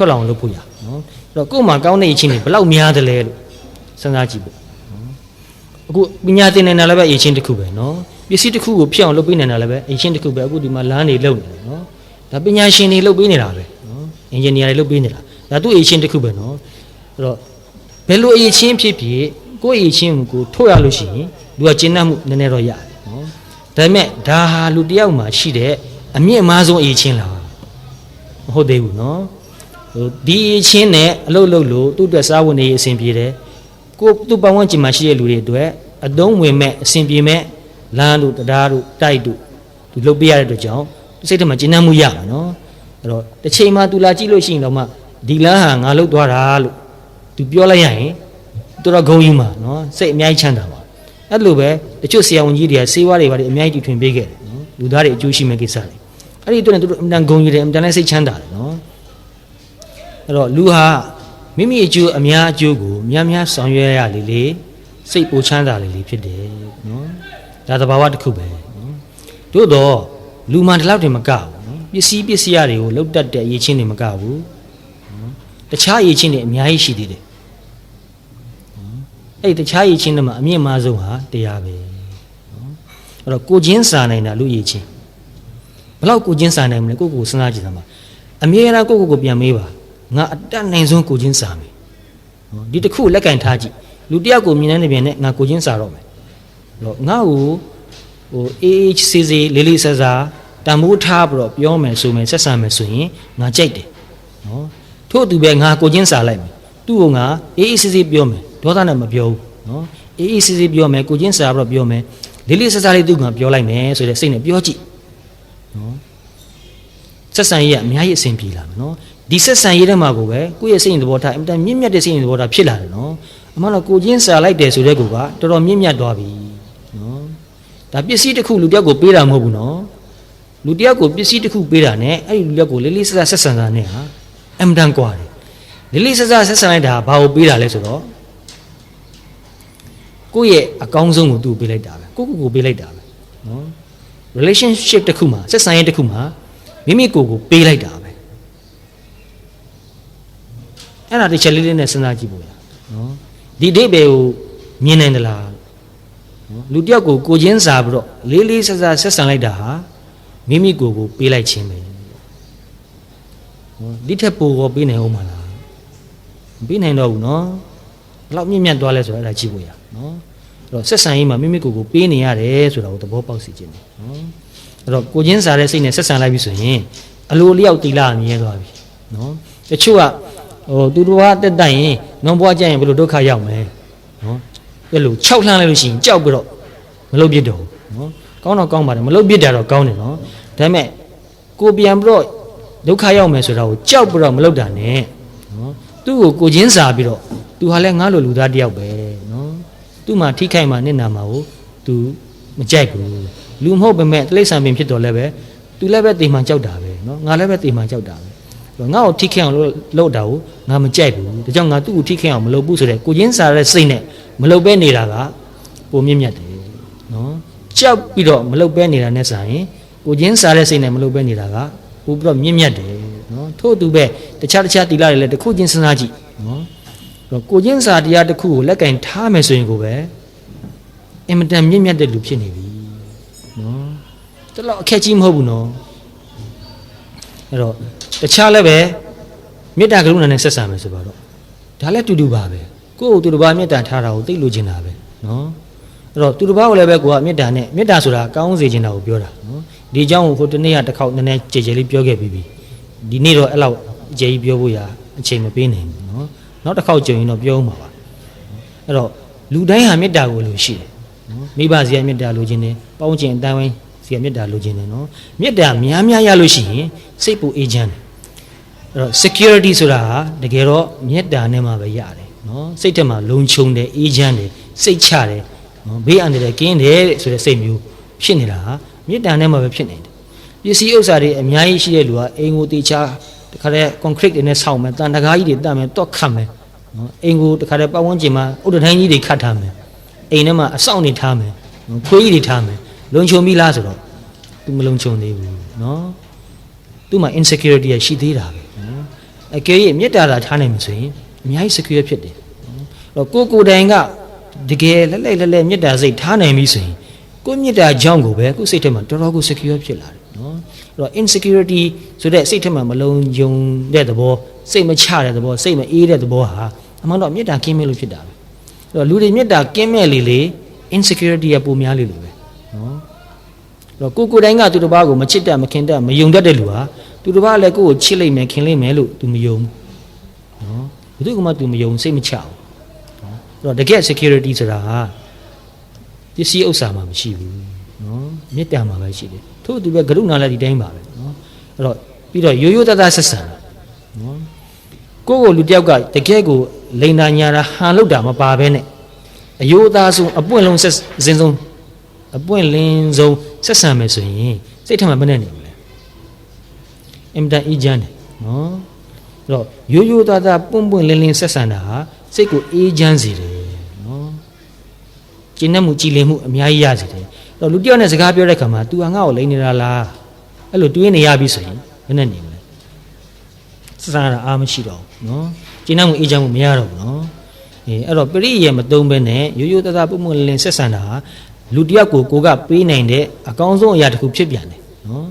ထွက်လာအောင်လုပ်ဖို့ရနော်အဲ့တော့ကို့မှာကောင်းတဲ့အချင်းတွေဘလောက်များတယ်လဲလို့စဉ်းစားကြည့်ပေါ့အခုပညာသင်နေတာလည်းပဲအချင်းတစ်ခုပဲနော်ပစ္စည်းတစ်ခုကိုဖြစ်အောင်လုပ်ပေးနေတာလည်းပဲအချင်းတစ်ခုပဲအခုဒီမှာလမ်းတွေလုပ်နေတယ်နော်ဒါပညာရှင်တွေလုပ်ပေးနေတာပဲနော်အင်ဂျင်နီယာတွေလုပ်ပေးနေတာဒါသူ့အချင်းတစ်ခုပဲနော်အဲ့တော့ဘယ်လိုအချင်းဖြစ်ဖြစ်ကိုယ့်အချင်းကိုထုတ်ရလို့ရှိရင်လူကကျဉ်းနှံ့မှုနည်းနည်းတော့ရတယ်နော်ဒါပေမဲ့ဒါဟာလူတယောက်မှာရှိတဲ့အမြင့်အမားဆုံးအချင်းလားမဟုတ်သေးဘူးနော် ဟိုဒီအချင်းနဲ့အလုပ်လုပ်လို့သူ့အတွက်စားဝတ်နေရေးအဆင်ပြေတယ်ကိုသူ့ပတ်ဝန်းကျင်မှာရှိတဲ့လူတွေအတွက်အတုံးဝင်မဲ့အဆင်ပြေမဲ့လမ်းတို့တရားတို့တိုက်တို့သူလုပ်ပြရတဲ့အတွက်ကြောင့်သူစိတ်ထဲမှာကျဉ်းနှံ့မှုရပါနော်အဲ့တော့တစ်ချိန်မှာသူလာကြည့်လို့ရှိရင်တော့မှဒီလမ်းဟာငါလုတ်သွားတာလို့သူပြောလိုက်ရရင်တော်တော်ဂုံယူမှာနော်စိတ်အများကြီးချမ်းသာပါအဲ့လိုပဲတချို့ဆရာဝန်ကြီးတွေကစေဝါတွေပါတယ်အများကြီးတီထွင်ပေးခဲ့တယ်နော်လူသားတွေအကျိုးရှိမဲ့ကိစ္စတွေအဲ့ဒီအတွက်လည်းသူတို့အမှန်ဂုံယူတယ်အမှန်တန်လည်းစိတ်ချမ်းသာတယ် အဲ့တော့လူဟာမိမိအကျိုးအများအကျိုးကိုများများဆောင်ရွက်ရလေလေစိတ်ပူချမ်းသာလေလေဖြစ်တယ်နော်ဒါသဘာဝတစ်ခုပဲနော်သို့တော့လူမှန်တလောက်တင်မကဘူးနော်ပစ္စည်းပစ္စည်းရတွေကိုလှုပ်တတ်တဲ့အရေးချင်းတွေမကဘူးနော်တခြားအရေးချင်းတွေအများကြီးရှိသေးတယ်နော်အဲ့ဒီတခြားအရေးချင်းတွေမှာအမြင့်မားဆုံးဟာတရားပဲနော်အဲ့တော့ကိုချင်းစာနိုင်တာလူအရေးချင်းဘယ်လောက်ကိုချင်းစာနိုင်မလဲကိုယ့်ကိုယ်စဉ်းစားကြည့်သမှာအမြဲတမ်းကိုယ့်ကိုယ်ကိုပြန်မေးပါ ငါအတက်နိုင်ဆုံးကိုချင်းစာမယ်နော်ဒီတစ်ခုလက်ကင်ထားကြည့်လူတစ်ယောက်ကိုမြင်တဲ့နေပြင်နဲ့ငါကိုချင်းစာတော့မယ်တော့ငါ့ကိုဟိုအေးအေးဆေးဆေးလေးလေးဆဆာတန်မိုးထားပြီးတော့ပြောမယ်ဆိုမယ်ဆက်ဆံမယ်ဆိုရင်ငါကြိုက်တယ်နော်ထို့အတူပဲငါကိုချင်းစာလိုက်မယ်သူ့ကိုငါအေးအေးဆေးဆေးပြောမယ်ဒေါသနဲ့မပြောဘူးနော်အေးအေးဆေးဆေးပြောမယ်ကိုချင်းစာပြီးတော့ပြောမယ်လေးလေးဆဆာလေးသူ့ကပြောလိုက်မယ်ဆိုတဲ့စိတ်နဲ့ပြောကြည့်နော်ဆက်ဆံရေးကအများကြီးအဆင်ပြေလာမယ်နော် ဒီဆက်ဆံရေးထဲမှာကိုပဲကိုယ့်ရဲ့စိတ်ရင်သဘောထားအင်မတန်မြင့်မြတ်တဲ့စိတ်ရင်သဘောထားဖြစ်လာတယ်နော်အမှန်တော့ကိုချင်းစာလိုက်တယ်ဆိုတဲ့ကူကတော်တော်မြင့်မြတ်သွားပြီနော်ဒါပစ္စည်းတစ်ခုလူတစ်ယောက်ကိုပေးတာမဟုတ်ဘူးနော်လူတစ်ယောက်ကိုပစ္စည်းတစ်ခုပေးတာ ਨੇ အဲ့ဒီလူတစ်ယောက်ကိုလေးလေးဆဆဆက်ဆံတာ ਨੇ ဟာအင်မတန်กว่าတယ်လေးလေးဆဆဆက်ဆံလိုက်တာဘာကိုပေးတာလဲဆိုတော့ကိုယ့်ရဲ့အကောင်းဆုံးကိုသူ့ကိုပေးလိုက်တာပဲကိုယ့်ကိုယ်ကိုပေးလိုက်တာပဲနော် relationship တစ်ခုမှာဆက်ဆံရေးတစ်ခုမှာ မိမိကိုယ်ကိုပေးလိုက်တာ အဲ့ဒါတစ်ချက်လေးလေးနဲ့စဉ်းစားကြည့်ဖို့ရနော်ဒီဒိဗေကိုမြင်နိုင်သလားနော်လူတစ်ယောက်ကိုကိုချင်းစာပြီးတော့လေးလေးဆဆဆက်ဆံလိုက်တာဟာမိမိကိုယ်ကိုပေးလိုက်ခြင်းပဲနော်ဒီထက်ပိုကောပေးနိုင်အောင်မလားမပေးနိုင်တော့ဘူးနော်ဘယ်လောက်မြင့်မြတ်သွားလဲဆိုတော့အဲ့ဒါကြည့်ဖို့ရနော်အဲ့တော့ဆက်ဆံရေးမှာမိမိကိုယ်ကိုပေးနေရတယ်ဆိုတာကိုသဘောပေါက်စီခြင်းတယ်နော်အဲ့တော့ကိုချင်းစားတဲ့စိတ်နဲ့ဆက်ဆံလိုက်ပြီဆိုရင်အလိုလျောက်တီလာမြဲသွားပြီနော်တချို့က ဟိုသူတို့ကတက်တိုင်ရင်နွန်ဘွားကြရင်ဘယ်လိုဒုက္ခရောက်မလဲနော်အဲ့လို၆လှမ်းလိုက်လို့ရှိရင်ကြောက်ပြီးတော့မလုတ်ပြစ်တော့နော်ကောင်းတော့ကောင်းပါတယ်မလုတ်ပြစ်တာတော့ကောင်းတယ်နော်ဒါပေမဲ့ကိုပြန်ပြီးတော့ဒုက္ခရောက်မယ်ဆိုတာကိုကြောက်ပြီးတော့မလုတ်တာ ਨੇ နော်သူ့ကိုကိုချင်းစာပြီးတော့သူဟာလဲငါ့လိုလူသားတယောက်ပဲနော်သူ့မှာထိခိုက်မှာနစ်နာမှာကိုသူမကြိုက်ဘူးလူမဟုတ်ပေမဲ့တိရစ္ဆာန်ပင်ဖြစ်တော်လဲပဲသူလည်းပဲတေမှန်ကြောက်တာပဲနော်ငါလည်းပဲတေမှန်ကြောက်တာပဲ ငါ့ကိုထိခိုက်အောင်လို့လုပ်တာကိုငါမကြိုက်ဘူးဒါကြောင့်ငါသူ့ကိုထိခိုက်အောင်မလုပ်ဘူးဆိုတဲ့ကိုချင်းစားတဲ့စိတ်နဲ့မလုပ်ပဲနေတာကပုံမြင့်မြတ်တယ်နော်ကြောက်ပြီးတော့မလုပ်ပဲနေတာနဲ့ဆိုင်ရင်ကိုချင်းစားတဲ့စိတ်နဲ့မလုပ်ပဲနေတာကပိုပြီးတော့မြင့်မြတ်တယ်နော်ထို့သူပဲတခြားတခြားတီလာတွေလည်းတစ်ခုချင်းစဉ်းစားကြည့်နော်တော့ကိုချင်းစာတရားတစ်ခုကိုလက်ကင်ထားမယ်ဆိုရင်ကိုပဲအင်မတန်မြင့်မြတ်တဲ့လူဖြစ်နေပြီနော်တလောက်အခက်ကြီးမဟုတ်ဘူးနော်အဲ့တော့ တခြားလည်းပဲမေတ္တာကရုဏာနဲ့ဆက်ဆံမယ်ဆိုပါတော့ဒါလည်းတူတူပါပဲကိုယ့်ကိုယ်သူတစ်ပါးမေတ္တာထားတာကိုသိလို့ချင်တာပဲနော်အဲ့တော့သူတစ်ပါးကိုလည်းပဲကိုကမေတ္တာနဲ့မေတ္တာဆိုတာကောင်းစေချင်တာကိုပြောတာနော်ဒီအကြောင်းကိုဟိုတနေ့ကတစ်ခေါက်နည်းနည်းကြည်ကြည်လေးပြောခဲ့ပြီးပြီဒီနေ့တော့အဲ့လောက်အကြည်ကြီးပြောဖို့ရအချိန်မပေးနိုင်ဘူးနော်နောက်တစ်ခေါက်ကြုံရင်တော့ပြောဦးမှာပါအဲ့တော့လူတိုင်းဟာမေတ္တာကိုလိုရှိတယ်နော်မိဘစီကမေတ္တာလိုချင်တယ်ပေါင်းကျင်အတိုင်းဝိုင်းစီကမေတ္တာလိုချင်တယ်နော်မေတ္တာများများရလို့ရှိရင်စိတ်ပူအေးချမ်းတယ် အဲ့တော့ security ဆိုတာဟာတကယ်တော့မြတ်တာနဲ့မှပဲရတယ်နော်စိတ်ထဲမှာလုံခြုံတယ်အေးချမ်းတယ်စိတ်ချတယ်နော်ဘေးအန္တရာယ်ကင်းတယ်ဆိုတဲ့စိတ်မျိုးဖြစ်နေတာဟာမြတ်တာနဲ့မှပဲဖြစ်နေတယ်ပစ္စည်းဥစ္စာတွေအများကြီးရှိတဲ့လူကအိမ်ကိုတေချာတခါတည်း concrete တွေနဲ့ဆောက်မယ်တန်တကားကြီးတွေတတ်မယ်တော့ခတ်မယ်နော်အိမ်ကိုတခါတည်းပတ်ဝန်းကျင်မှာဥဒထိုင်းကြီးတွေခတ်ထားမယ်အိမ်ထဲမှာအဆောက်နေထားမယ်ခွေးကြီးတွေထားမယ်လုံခြုံပြီလားဆိုတော့ तू မလုံခြုံသေးဘူးနော်သူ့မှာ insecurity ရှိသေးတာပဲ အကယ်၍မေတ္တာသာထားနိုင်မှာဆိုရင်အများကြီး secure ဖြစ်တယ်နော်အဲ့တော့ကိုယ်ကိုယ်တိုင်ကတကယ်လက်လက်လက်လက်မေတ္တာစိတ်ထားနိုင်ပြီဆိုရင်ကိုယ်မေတ္တာကြောင့်ကိုပဲကိုယ်စိတ်ထဲမှာတော်တော်ကို secure ဖြစ်လာတယ်နော်အဲ့တော့ insecurity ဆိုတဲ့စိတ်ထဲမှာမလုံခြုံတဲ့သဘောစိတ်မချတဲ့သဘောစိတ်မအေးတဲ့သဘောဟာအမှန်တော့မေတ္တာကင်းမဲ့လို့ဖြစ်တာပဲအဲ့တော့လူတွေမေတ္တာကင်းမဲ့လေလေ insecurity ကပိုများလေလေပဲနော်အဲ့တော့ကိုကိုယ်တိုင်းကသူတစ်ပါးကိုမချစ်တတ်မခင်တတ်မယုံတတ်တဲ့လူဟာ သူတစ်ပါးလည်းကိုယ့်ကိုချစ်လိုက်မယ်ခင်လိုက်မယ်လို့ तू မယုံဘူးနော်ဘယ်သူကမှ तू မယုံစိတ်မချဘူးနော်အဲ့တော့တကယ် security ဆိုတာဟာပစ္စည်းဥစ္စာမှာမရှိဘူးနော်မေတ္တာမှာပဲရှိတယ်ထို့အတူပဲကရုဏာလည်းဒီတိုင်းပါပဲနော်အဲ့တော့ပြီးတော့ရိုးရိုးသားသားဆက်ဆံတာနော်ကိုယ့်ကိုလူတစ်ယောက်ကတကယ်ကိုလိန်တာညာတာဟန်လောက်တာမပါဘဲနဲ့အယိုးအသားဆုံးအပွင့်လုံးဆက်စင်ဆုံးအပွင့်လင်းဆုံးဆက်ဆံမယ်ဆိုရင်စိတ်ထမှာမနဲ့နေဘူးလေ အင်မတန်အေးချမ်းတယ်နော်အဲ့တော့ရိုးရိုးသားသားပွင့်ပွင့်လင်းလင်းဆက်ဆံတာဟာစိတ်ကိုအေးချမ်းစေတယ်နော်ကျင့်တတ်မှုကြည်လင်မှုအများကြီးရစေတယ်အဲ့တော့လူတစ်ယောက်နဲ့စကားပြောတဲ့ခါမှာ तू ဟာငါ့ကိုလိမ့်နေတာလားအဲ့လိုတွေးနေရပြီဆိုရင်မနဲ့နေဘူးလေဆက်ဆံတာအားမရှိတော့ဘူးနော်ကျင့်တတ်မှုအေးချမ်းမှုမရတော့ဘူးနော်အေးအဲ့တော့ပရိယေမသုံးဘဲနဲ့ရိုးရိုးသားသားပွင့်ပွင့်လင်းလင်းဆက်ဆံတာဟာလူတစ်ယောက်ကိုကိုကပေးနိုင်တဲ့အကောင်းဆုံးအရာတစ်ခုဖြစ်ပြန်တယ်နော်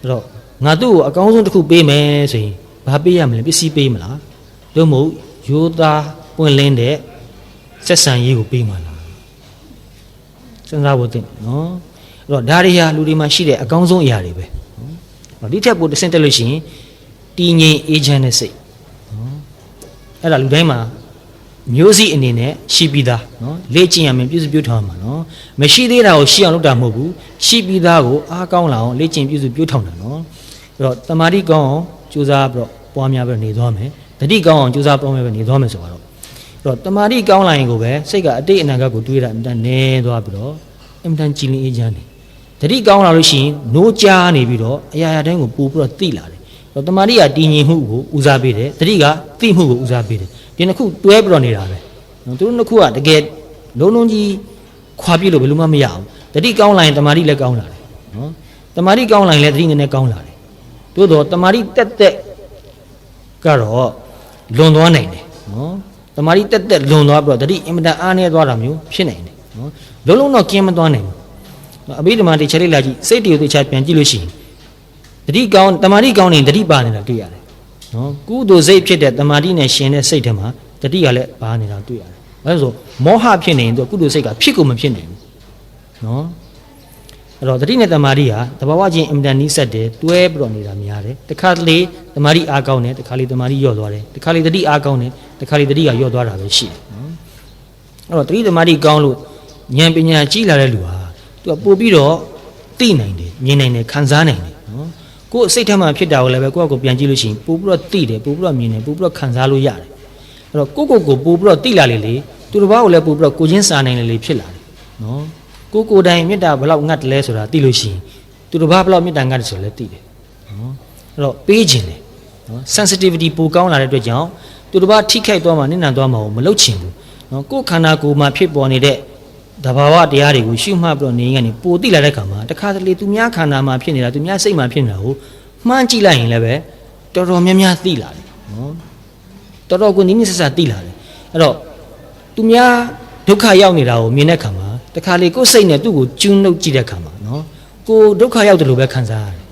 အဲ့တော့ ငါသူ့ကိုအကောင်းဆုံးတစ်ခုပေးမယ်ဆိုရင်ဘာပေးရမလဲပစ္စည်းပေးမလားတို့မဟုတ်ယောသားပွင့်လင်းတဲ့ဆက်ဆံရေးကိုပေးမှာလားစဉ်းစားဖို့တင်နော်အဲ့တော့ဒါတွေဟာလူတွေမှာရှိတဲ့အကောင်းဆုံးအရာတွေပဲနော်ဒီထက်ပိုတဆင့်တက်လို့ရှိရင်တည်ငြိမ်အေးချမ်းတဲ့စိတ်နော်အဲ့ဒါလူတိုင်းမှာမျိုးစိအနေနဲ့ရှိပြီးသားနော်လေ့ကျင့်ရမယ်ပြုစုပြုထောင်ရမှာနော်မရှိသေးတာကိုရှိအောင်လုပ်တာမဟုတ်ဘူးရှိပြီးသားကိုအားကောင်းလာအောင်လေ့ကျင့်ပြုစုပြုထောင်တာနော် ဆိုတော့တမာတိကောင်းအောင်ကြိုးစားပြီးတော့ပွားများပြီးနေသွားမယ်တတိကောင်းအောင်ကြိုးစားပွားများပြီးနေသွားမယ်ဆိုတော့အဲ့တော့တမာတိကောင်းလာရင်ကိုပဲစိတ်ကအတိတ်အနာဂတ်ကိုတွေးတာအင်တန်နေသွားပြီးတော့အင်တန်ကြည်လင်အေးချမ်းနေတတိကောင်းလာလို့ရှိရင်နိုးကြားနေပြီးတော့အရာရာတိုင်းကိုပို့ပြီးတော့သိလာတယ်အဲ့တော့တမာတိကတည်ငြိမ်မှုကိုဦးစားပေးတယ်တတိကသိမှုကိုဦးစားပေးတယ်ဒီနှစ်ခုတွဲပြီးတော့နေတာပဲနော်သူတို့နှစ်ခုကတကယ်လုံးလုံးကြီးခွာပြလို့ဘယ်လိုမှမရဘူးတတိကောင်းလာရင်တမာတိလည်းကောင်းလာတယ်နော်တမာတိကောင်းလာရင်လည်းတတိနည်းနည်းကောင်းလာတယ် သို့တော့တမာတိတက်တက်ကတော့လွန်သွားနိုင်တယ်နော်တမာတိတက်တက်လွန်သွားပြီးတော့တတိအင်မတန်အားနည်းသွားတာမျိုးဖြစ်နိုင်တယ်နော်လုံးလုံးတော့ကင်းမသွားနိုင်ဘူးနော်အဘိဓမ္မာတေချာလေးလာကြည့်စိတ်တည်တေချာပြန်ကြည့်လို့ရှိရင်တတိကောင်းတမာတိကောင်းနေတတိပါနေတာတွေ့ရတယ်နော်ကုသိုလ်စိတ်ဖြစ်တဲ့တမာတိနဲ့ရှင်တဲ့စိတ်ထဲမှာတတိကလည်းပါနေတာတွေ့ရတယ်အဲဒါဆိုမောဟဖြစ်နေရင်သူကုသိုလ်စိတ်ကဖြစ်ကိုမဖြစ်နိုင်ဘူးနော် အဲ့တော့တတိနဲ့တမာတိဟာတဘာဝချင်းအင်မတန်နီးစက်တယ်တွဲပြီးတော့နေတာများတယ်တခါတလေတမာတိအားကောင်းတယ်တခါလေတမာတိညော့သွားတယ်တခါလေတတိအားကောင်းတယ်တခါလေတတိကညော့သွားတာပဲရှိတယ်နော်အဲ့တော့တတိတမာတိကောင်းလို့ဉာဏ်ပညာကြီးလာတဲ့လူဟာသူကပို့ပြီးတော့သိနိုင်တယ်မြင်နိုင်တယ်ခံစားနိုင်တယ်နော်ကိုယ်စိတ်ထဲမှာဖြစ်တာကိုလည်းပဲကိုယ့်အကိုပြန်ကြည့်လို့ရှိရင်ပို့ပြီးတော့သိတယ်ပို့ပြီးတော့မြင်တယ်ပို့ပြီးတော့ခံစားလို့ရတယ်အဲ့တော့ကိုယ့်ကိုယ်ကိုပို့ပြီးတော့သိလာလေလေသူတစ်ပါးကိုလည်းပို့ပြီးတော့ကိုချင်းစာနိုင်လေလေဖြစ်လာတယ်နော် ကိုယ်ကိုယ်တိုင်မေတ္တာဘယ်လောက်ငတ်တယ်လဲဆိုတာသိလို့ရှိရင်သူတစ်ပါးဘယ်လောက်မေတ္တာငတ်တယ်ဆိုလည်းသိတယ်နော်အဲ့တော့ပေးခြင်းတယ်နော် sensitivity ပိုကောင်းလာတဲ့အတွက်ကြောင့်သူတစ်ပါးထိခိုက်သွားမှနစ်နာသွားမှမလုပ်ချင်ဘူးနော်ကိုယ်ခန္ဓာကိုယ်မှာဖြစ်ပေါ်နေတဲ့တဘာဝတရားတွေကိုရှုမှတ်ပြီးတော့နေရင်ကနေပိုသိလာတဲ့ခါမှာတခါတလေသူများခန္ဓာမှာဖြစ်နေတာသူများစိတ်မှာဖြစ်နေတာကိုမှန်းကြည့်လိုက်ရင်လည်းပဲတော်တော်များများသိလာတယ်နော်တော်တော်ကိုနိမ့်နိမ့်ဆက်ဆက်သိလာတယ်အဲ့တော့သူများဒုက္ခရောက်နေတာကိုမြင်တဲ့ခါမှာ တခါလေကိုယ်စိတ်နဲ့သူ့ကိုကျူးနှုတ်ကြည့်တဲ့ခါမှာနော်ကိုဒုက္ခရောက်တယ်လို့ပဲခံစားရတယ်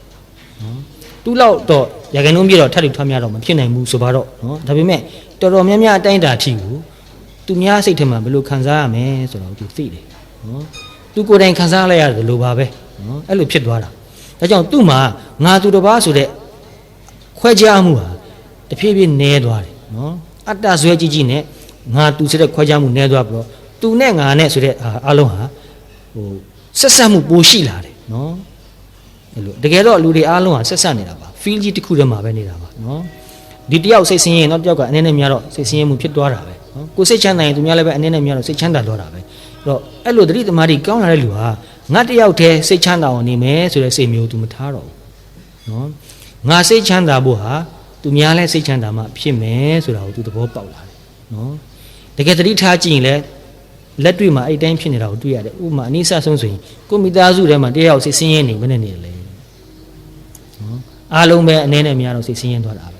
နော်သူ့လောက်တော့ရခိုင်နှုန်းပြတော့ထပ်ထထွားများတော့မဖြစ်နိုင်ဘူးဆိုပါတော့နော်ဒါပေမဲ့တော်တော်များများအတိုင်းအတာထိကိုသူများစိတ်ထဲမှာဘယ်လိုခံစားရမလဲဆိုတော့သူသိတယ်နော်သူကိုယ်တိုင်ခံစားလိုက်ရတယ်လို့ပါပဲနော်အဲ့လိုဖြစ်သွားတာဒါကြောင့်သူ့မှာငါသူတစ်ပါးဆိုတဲ့ခွဲခြားမှုဟာတဖြည်းဖြည်းနည်းသွားတယ်နော်အတ္တဇွဲကြီးကြီးနဲ့ငါသူဆိုတဲ့ခွဲခြားမှုနည်းသွားပြီးတော့ သူနဲ့ငါနဲ့ဆိုတဲ့အာအလုံးဟာဟိုဆက်ဆက်မှုပိုရှိလာတယ်နော်အဲ့လိုတကယ်တော့လူတွေအားလုံးဟာဆက်ဆက်နေတာပါ feel ကြီးတစ်ခုတည်းမှာပဲနေတာပါနော်ဒီတယောက်စိတ်ဆင်းရဲတော့တယောက်ကအနေနဲ့များတော့စိတ်ဆင်းရဲမှုဖြစ်သွားတာပဲနော်ကိုယ်စိတ်ချမ်းသာရင်သူများလည်းပဲအနေနဲ့များတော့စိတ်ချမ်းသာသွားတာပဲအဲ့တော့အဲ့လိုတတိသမารီကောင်းလာတဲ့လူဟာငါတယောက်တည်းစိတ်ချမ်းသာအောင်နေမယ်ဆိုတဲ့စိတ်မျိုးသူမထားတော့ဘူးနော်ငါစိတ်ချမ်းသာဖို့ဟာသူများလည်းစိတ်ချမ်းသာမှဖြစ်မယ်ဆိုတာကိုသူသဘောပေါက်လာတယ်နော်တကယ်တတိထားကြည့်ရင်လည်း လက်တွေ့မှာအဲ့တိုင်းဖြစ်နေတာကိုတွေ့ရတယ်ဥပမာအနည်းဆက်ဆုံးဆိုရင်ကိုမိသားစုထဲမှာတယောက်စိတ်ဆင်းရဲနေမနေနေလေနော်အားလုံးပဲအနေနဲ့များတော့စိတ်ဆင်းရဲသွားတာပဲ